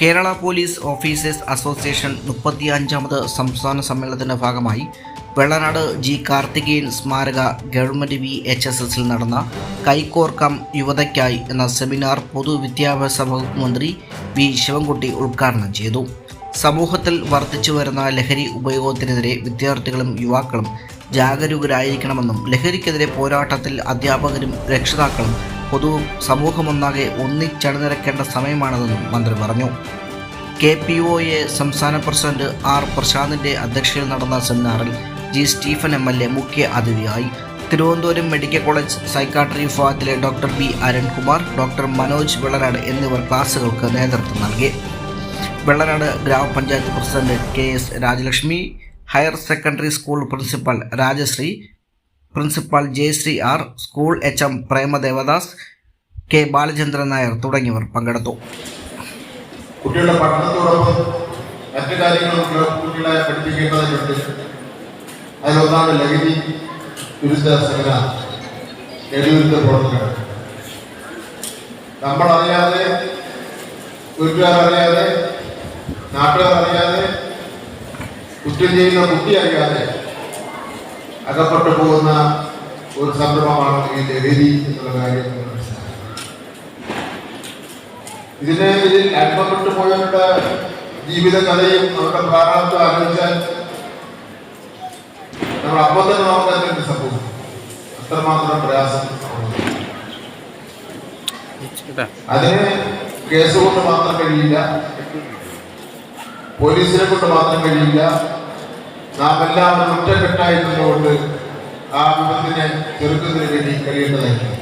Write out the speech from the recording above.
Kerala police officers association മുപ്പത്തി അഞ്ചാമത് സംസ്ഥാന സമ്മേളനത്തിന്റെ ഭാഗമായി വെള്ളനാട് ജി കാർത്തികേയൻ സ്മാരക ഗവൺമെന്റ് വി എച്ച് എസ് എസിൽ നടന്ന കൈക്കോർക്കം യുവതയ്ക്കായി എന്ന സെമിനാർ പൊതുവിദ്യാഭ്യാസ വകുപ്പ് മന്ത്രി വി ശിവൻകുട്ടി ഉദ്ഘാടനം ചെയ്തു. സമൂഹത്തിൽ വർദ്ധിച്ചു വരുന്ന ലഹരി ഉപയോഗത്തിനെതിരെ വിദ്യാർത്ഥികളും യുവാക്കളും ജാഗരൂകരായിരിക്കണമെന്നും ലഹരിക്കെതിരെ പോരാട്ടത്തിൽ അധ്യാപകരും രക്ഷിതാക്കളും പൊതു സമൂഹമൊന്നാകെ ഒന്നിച്ചണിനിരക്കേണ്ട സമയമാണെന്നും മന്ത്രി പറഞ്ഞു. കെ പി ഒ എ സംസ്ഥാന പ്രസിഡന്റ് ആർ പ്രശാന്തിന്റെ അധ്യക്ഷതയിൽ നടന്ന സെമിനാറിൽ G Stephen M L A മുഖ്യ അതിഥിയായി. തിരുവനന്തപുരം മെഡിക്കൽ കോളേജ് സൈക്കാട്രി വിഭാഗത്തിലെ doctor B Arunkumar doctor Manoj Vellanad എന്നിവർ ക്ലാസുകൾക്ക് നേതൃത്വം നൽകി. വെള്ളനാട് ഗ്രാമപഞ്ചായത്ത് president K S Rajalakshmi higher secondary school principal Rajasree principal Jayasree R school H M Premadevadas K Balachandran Nair തുടങ്ങിയവർ പങ്കെടുത്തു. കുട്ടികളുടെ പഠനത്തോടൊപ്പം മറ്റു കാര്യങ്ങളും കുട്ടികളെ പഠിപ്പിക്കേണ്ടതായിട്ടുണ്ട് അതിലൊന്നാണ് ലഹരി വിരുദ്ധ സംഘടന ലഹരിവിരുദ്ധ പ്രവർത്തനങ്ങൾ. നമ്മളറിയാതെ നാട്ടുകാർ അറിയാതെ കുറ്റം ചെയ്യുന്ന കുട്ടി അറിയാതെ അകപ്പെട്ടു പോകുന്ന ഒരു സംരംഭമാണ് ഈ ലഹരി എന്നുള്ള കാര്യം മനസ്സിലാക്കുന്നത്. ഇതിന് ഇതിൽ അനുഭവപ്പെട്ടു പോയവരുടെ ജീവിത കഥയും അവരുടെ പ്രാരാബ്ദം ആലോചിച്ചാൽ നമ്മൾ അപ്പോൾ തന്നെ നമുക്ക് സംഭവം അത്രമാത്രം പ്രയാസം അതിന് കേസ് കൊണ്ട് മാത്രം കഴിയില്ല. പോലീസിനെ കൊണ്ട് മാത്രം കഴിയില്ല. നാം എല്ലാവരും ഒറ്റക്കെട്ടായി നിന്നുകൊണ്ട് ആ വിപത്തിനെ ചെറുക്കുന്നതിന് വേണ്ടി കഴിയേണ്ടതായിട്ടുണ്ട്.